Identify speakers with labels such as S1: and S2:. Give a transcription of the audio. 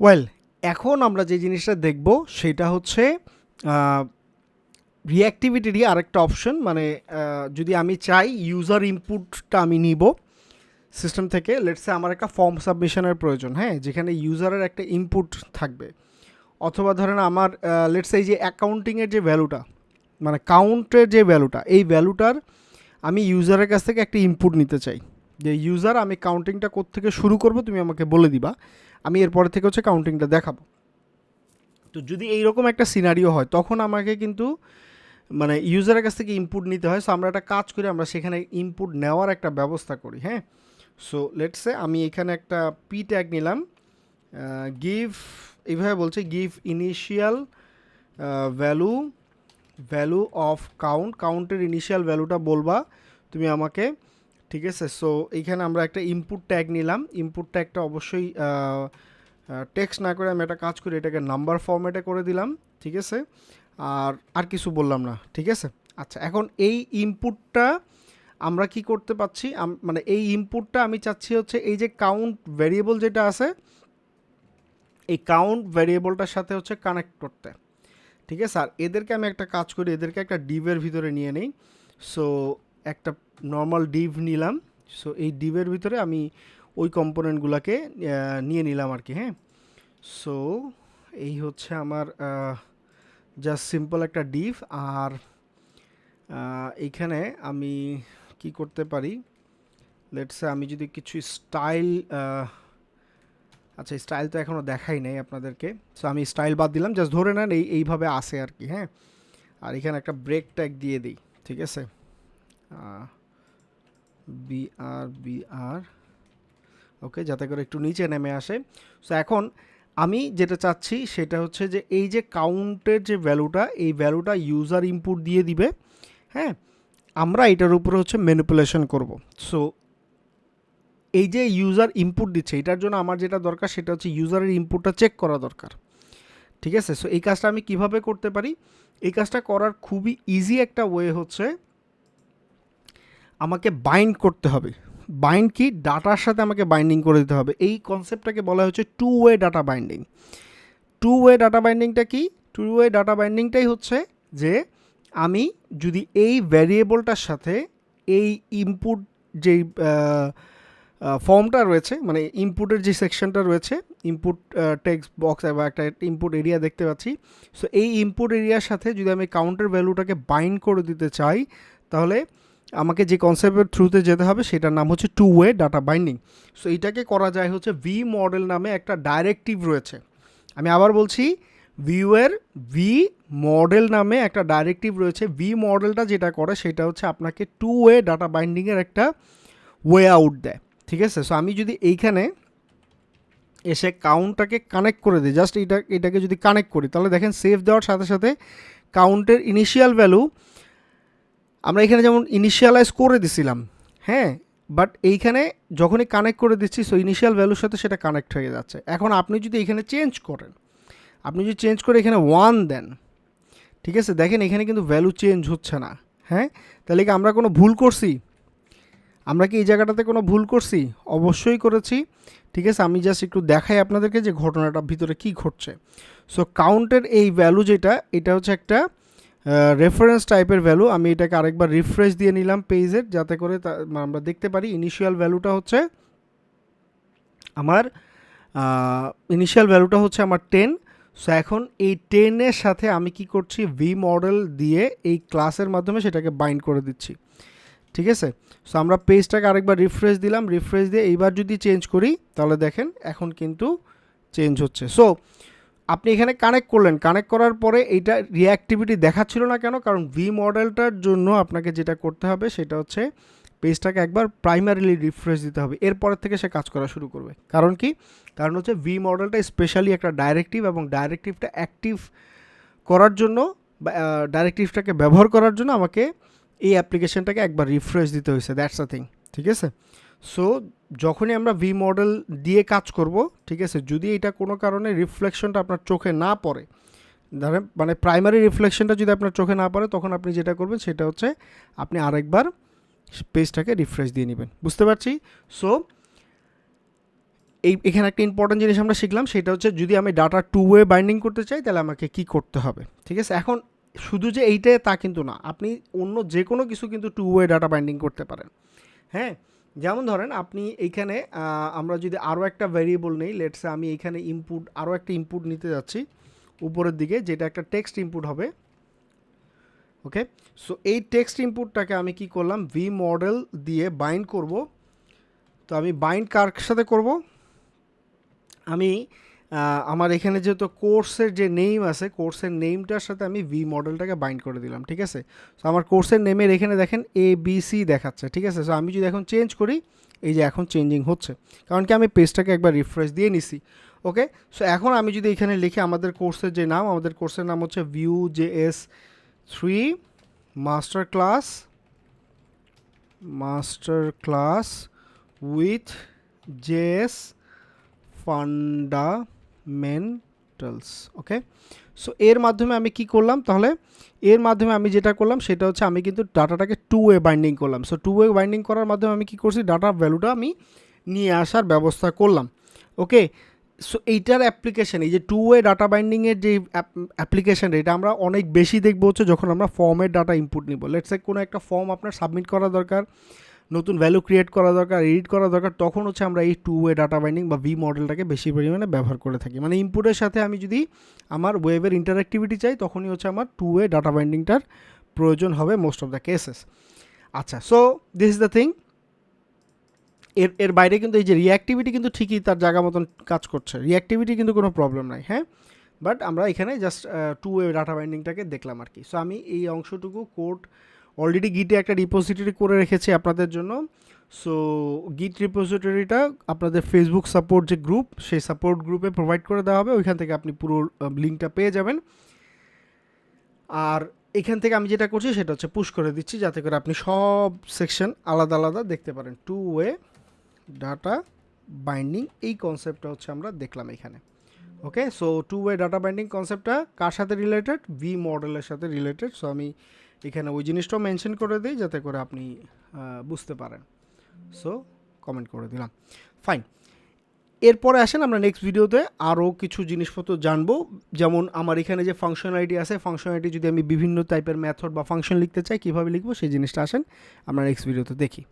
S1: Well এখন আমরা যে জিনিসটা দেখব, সেটা হচ্ছে রিঅ্যাক্টিভিটিরই আরেকটা অপশন মানে যদি আমি চাই ইউজার ইনপুটটা আমি নিব সিস্টেম থেকে লেটসে আমার একটা ফর্ম সাবমিশনের প্রয়োজন হ্যাঁ যেখানে ইউজারের একটা ইনপুট থাকবে। অথবা ধরেন আমার লেটসে এই যে অ্যাকাউন্টিংয়ের যে ভ্যালুটা মানে কাউন্টের যে ভ্যালুটা এই ভ্যালুটার আমি ইউজারের কাছ থেকে একটা ইনপুট নিতে চাই। যে, ইউজার, আমি কাউন্টিংটা থেকে শুরু করব, তুমি আমাকে বলে দিবা। আমি এরপরে থেকে হচ্ছে কাউন্টিংটা দেখাবো। তো যদি এইরকম একটা সিনারিও হয়, তখন আমাকে কিন্তু মানে ইউজারের কাছ থেকে ইনপুট নিতে হয়। সো আমরা একটা কাজ করি, আমরা সেখানে ইনপুট নেওয়ার একটা ব্যবস্থা করি হ্যাঁ? সো লেটসে আমি এখানে একটা পি ট্যাগ নিলাম গিভ এইভাবে বলছে give initial value value of count কাউন্টের initial ভ্যালুটা বলবা। তুমি আমাকে ঠিক আছে? সো এইখানে আমরা একটা ইনপুট ট্যাগ নিলাম। ইনপুট ট্যাগটা অবশ্যই টেক্সট না করে আমি একটা কাজ করি, এটাকে নাম্বার ফর্ম্যাটে করে দিলাম, ঠিক আছে? আর আর কিছু বললাম না, ঠিক আছে? আচ্ছা এখন এই ইনপুটটা আমরা কি করতে পাচ্ছি? মানে এই ইনপুটটা আমি চাচ্ছি হচ্ছে এই যে কাউন্ট ভ্যারিয়েবল যেটা আছে, এই কাউন্ট ভ্যারিয়েবলটার সাথে হচ্ছে কানেক্ট করতে। ঠিক আছে? আর এদেরকে আমি একটা কাজ করি, এদেরকে একটা ডিভের ভিতরে নিয়ে নিই। সো একটা নর্মাল ডিভ নিলাম। সো এই ডিভের ভিতরে আমি ওই কম্পোনেন্টগুলোকে নিয়ে নিলাম আর কি হ্যাঁ? সো এই হচ্ছে আমার জাস্ট সিম্পল একটা ডিভ আর আহ, এইখানে আমি কি করতে পারি? লেটসে আমি যদি কিছু স্টাইল আচ্ছা স্টাইল তো এখনও দেখাই নাই আপনাদেরকে। সো আমি স্টাইল বাদ দিলাম জাস্ট ধরে নেন এই এইভাবে আসে আর কি হ্যাঁ? আর এখানে একটা ব্রেক ট্যাগ দিয়ে দিই ঠিক আছে? বি আর বি আর ওকে যাতে করে একটু নিচে নেমে আসে। সো এখন আমি যেটা চাচ্ছি সেটা হচ্ছে যে এই যে কাউন্টের যে ভ্যালুটা এই ভ্যালুটা ইউজার ইনপুট দিয়ে দিবে হ্যাঁ আমরা এটার উপরে হচ্ছে ম্যানিপুলেশন করব। সো এই যে ইউজার ইনপুট দিচ্ছে, এটার জন্য আমার যেটা দরকার সেটা হচ্ছে ইউজারের ইনপুটটা চেক করা দরকার। ঠিক আছে? সো এই কাজটা আমি কীভাবে করতে পারি? এই কাজটা করার খুবই ইজি একটা ওয়ে হচ্ছে আমাকে বাইন্ড করতে হবে। বাইন্ড কি? ডাটার সাথে আমাকে বাইন্ডিং করে দিতে হবে। এই কনসেপ্টটাকে বলা হচ্ছে two way data binding two way data বাইন্ডিংটা কি? টু ওয়ে ডাটা বাইন্ডিংটাই হচ্ছে যে আমি যদি এই ভ্যারিয়েবলটার সাথে এই ইনপুট যেই ফর্মটা রয়েছে মানে ইনপুটের যে সেকশনটা রয়েছে ইনপুট টেক্সট বক্স বা একটা ইনপুট এরিয়া দেখতে পাচ্ছি। সো এই ইনপুট এরিয়ার সাথে যদি আমি কাউন্টার ভ্যালুটাকে বাইন্ড করে দিতে চাই, তাহলে আমাকে যে কনসেপ্টের থ্রুতে যেতে হবে, সেটার নাম হচ্ছে two way data binding so এইটাকে করা যায় হচ্ছে ভি মডেল নামে একটা ডাইরেক্টিভ রয়েছে। আমি আবার বলছি ভিউয়ের ভি মডেল নামে একটা ডাইরেক্টিভ রয়েছে। ভি মডেলটা যেটা করে, সেটা হচ্ছে আপনাকে টু ওয়ে ডাটা বাইন্ডিংয়ের একটা ওয়ে আউট দেয়। ঠিক আছে? সো আমি যদি এইখানে এসে কাউন্টটাকে কানেক্ট করে দিই জাস্ট এটা এটাকে যদি কানেক্ট করি, তাহলে দেখেন সেভ দেওয়ার সাথে সাথে কাউন্টের ইনিশিয়াল ভ্যালু আমরা এখানে যেমন ইনিশিয়ালাইজ করে দিছিলাম হ্যাঁ বাট এইখানে যখনই কানেক্ট করে দিচ্ছি সো ইনিশিয়াল ভ্যালুর সাথে সেটা কানেক্ট হয়ে যাচ্ছে। এখন আপনি যদি এখানে চেঞ্জ করেন, আপনি যদি চেঞ্জ করে এখানে ওয়ান দেন, ঠিক আছে, দেখেন এখানে কিন্তু ভ্যালু চেঞ্জ হচ্ছে না হ্যাঁ তাহলে কি আমরা কোনো ভুল করছি? আমরা কি এই জায়গাটাতে কোনো ভুল করছি? অবশ্যই করেছি, ঠিক আছে, আমি জাস্ট একটু দেখাই আপনাদেরকে যে ঘটনাটা ভিতরে কি ঘটছে। সো কাউন্টের এই ভ্যালু যেটা, এটা হচ্ছে একটা রেফারেন্স টাইপের ভ্যালু আমি এটাকে আরেকবার রিফ্রেশ দিয়ে নিলাম পেজের যাতে করে আমরা দেখতে পারি ইনিশিয়াল ভ্যালুটা হচ্ছে আমার ইনিশিয়াল ভ্যালুটা হচ্ছে আমার টেন সো এখন এই টেনের সাথে আমি কি করছি? ভি মডেল দিয়ে এই ক্লাসের মাধ্যমে সেটাকে বাইন্ড করে দিচ্ছি। ঠিক আছে? সো আমরা পেজটাকে আরেকবার রিফ্রেশ দিলাম রিফ্রেশ দিয়ে এইবার যদি চেঞ্জ করি, তাহলে দেখেন এখন কিন্তু চেঞ্জ হচ্ছে। সো আপনি এখানে কানেক্ট করলেন। কানেক্ট করার পরে এইটা রিঅ্যাক্টিভিটি দেখাচ্ছিল না কেন? কারণ ভি মডেলটার জন্য আপনাকে যেটা করতে হবে সেটা হচ্ছে পেজটাকে একবার প্রাইমারিলি রিফ্রেশ দিতে হবে। এরপর থেকে সে কাজ করা শুরু করবে। কারণ কি? কারণ হচ্ছে ভি মডেলটা স্পেশালি একটা ডাইরেক্টিভ এবং ডাইরেক্টিভটা অ্যাক্টিভ করার জন্য ডাইরেক্টিভটাকে ব্যবহার করার জন্য আমাকে এই অ্যাপ্লিকেশনটাকে একবার রিফ্রেশ দিতে হয়েছে। দ্যাটস আ থিং ঠিক আছে? সো যখনই আমরা ভি মডেল দিয়ে কাজ করব, ঠিক আছে, যদি এটা কোনো কারণে রিফ্লেকশনটা আপনার চোখে না পড়ে, ধরেন মানে প্রাইমারি রিফ্লেকশনটা যদি আপনার চোখে না পড়ে, তখন আপনি যেটা করবেন, সেটা হচ্ছে আপনি আরেকবার পেজটাকে রিফ্রেশ দিয়ে নেবেন। বুঝতে পারছি? সো এই, এখানে একটা ইম্পর্টেন্ট জিনিস আমরা শিখলাম, সেটা হচ্ছে যদি আমি ডাটা টু ওয়ে বাইন্ডিং করতে চাই, তাহলে আমাকে কি করতে হবে? ঠিক আছে, এখন শুধু যে এইটাই তা কিন্তু না, আপনি অন্য যে কোনো কিছু কিন্তু টু ওয়ে ডাটা বাইন্ডিং করতে পারেন। হ্যাঁ? যেমন ধরেন আপনি এইখানে আমরা যদি আরও একটা ভ্যারিয়েবল নেই লেটসে আমি এইখানে ইনপুট আরও একটা ইনপুট নিতে যাচ্ছি, উপরের দিকে, যেটা একটা টেক্সট ইনপুট হবে ওকে সো এই টেক্সট ইনপুটটাকে আমি কি করলাম? ভি মডেল দিয়ে বাইন্ড করব। তো আমি বাইন্ড কার সাথে করব? আমি আমার এখানে যেহেতু কোর্সের যে নেম আছে কোর্সের নেমটার সাথে আমি ভি মডেলটাকে বাইন্ড করে দিলাম, ঠিক আছে? সো আমার কোর্সের নেমের এখানে দেখেন এ বি সি দেখাচ্ছে, ঠিক আছে? সো আমি যদি এখন চেঞ্জ করি, এই যে এখন চেঞ্জিং হচ্ছে, কারণ কি আমি পেজটাকে একবার রিফ্রেশ দিয়ে নিছি ওকে সো এখন আমি যদি এখানে লিখি আমাদের কোর্সের যে নাম, আমাদের কোর্সের নাম হচ্ছে Vue J S three master class master class with JS fundamentals okay so এর মাধ্যমে আমি কি করলাম? তাহলে, এর মাধ্যমে আমি যেটা করলাম, সেটা হচ্ছে আমি কিন্তু ডাটাটাকে টু ওয়ে বাইন্ডিং করলাম। সো টু ওয়ে বাইন্ডিং করার মাধ্যমে আমি কি করছি? ডাটার ভ্যালুটা আমি নিয়ে আসার ব্যবস্থা করলাম ওকে সো এইটার অ্যাপ্লিকেশন এই যে টু ওয়ে ডাটা বাইন্ডিংয়ের যে অ্যাপ্লিকেশন এটা আমরা অনেক বেশি দেখব হচ্ছে যখন আমরা ফর্মের ডাটা ইনপুট নিব। লেটসে কোনো একটা ফর্ম আপনার সাবমিট করা দরকার নতুন ভ্যালু ক্রিয়েট করা দরকার এডিট করা দরকার, তখন হচ্ছে আমরা এই টু ওয়ে ডাটা বাইন্ডিং বা ভি মডেলটাকে বেশি পরিমাণে ব্যবহার করে থাকি। মানে ইনপুটের সাথে আমি যদি আমার ওয়েবের ইন্টারাক্টিভিটি চাই, তখনই হচ্ছে আমার টু ওয়ে ডাটা বাইন্ডিংটার প্রয়োজন হবে মোস্ট অফ দ্য কেসেস আচ্ছা so this is the thing এর এর বাইরে কিন্তু এই যে রিঅ্যাক্টিভিটি কিন্তু ঠিকই তার জায়গা মতন কাজ করছে। রিঅ্যাক্টিভিটি কিন্তু কোনো প্রবলেম নাই হ্যাঁ? বাট আমরা এখানে জাস্ট টু ওয়ে ডাটা বাইন্ডিংটাকে দেখলাম আর কি। সো আমি এই অংশটুকু কোড অলরেডি গিটে একটা রিপোজিটরি করে রেখেছি আপনাদের জন্য। সো গিট রিপোজিটরিটা আপনাদের ফেসবুক সাপোর্ট যে গ্রুপ সেই সাপোর্ট গ্রুপে প্রোভাইড করে দেওয়া হবে। ওইখান থেকে আপনি পুরো লিঙ্কটা পেয়ে যাবেন। আর এখান থেকে আমি যেটা করছি সেটা হচ্ছে পুশ করে দিচ্ছি যাতে করে আপনি সব সেকশন আলাদা আলাদা দেখতে পারেন। টু ওয়ে ডাটা বাইন্ডিং এই কনসেপ্টটা হচ্ছে আমরা দেখলাম এখানে। Okay so two way data binding কনসেপ্টটা কার সাথে রিলেটেড ভি মডেলের সাথে রিলেটেড সো আমি এখানে ওই জিনিসটাও মেনশন করে দিই যাতে করে আপনি বুঝতে পারেন। সো কমেন্ট করে দিলাম। ফাইন এরপরে আসেন আমরা নেক্সট ভিডিওতে আরও কিছু জিনিসপত্র জানব। যেমন আমার এখানে যে ফাংশনালিটি আছে ফাংশনালিটি যদি আমি বিভিন্ন টাইপের মেথড বা ফাংশন লিখতে চাই, কীভাবে লিখব সেই জিনিসটা আসেন আমরা নেক্সট ভিডিওতে দেখি।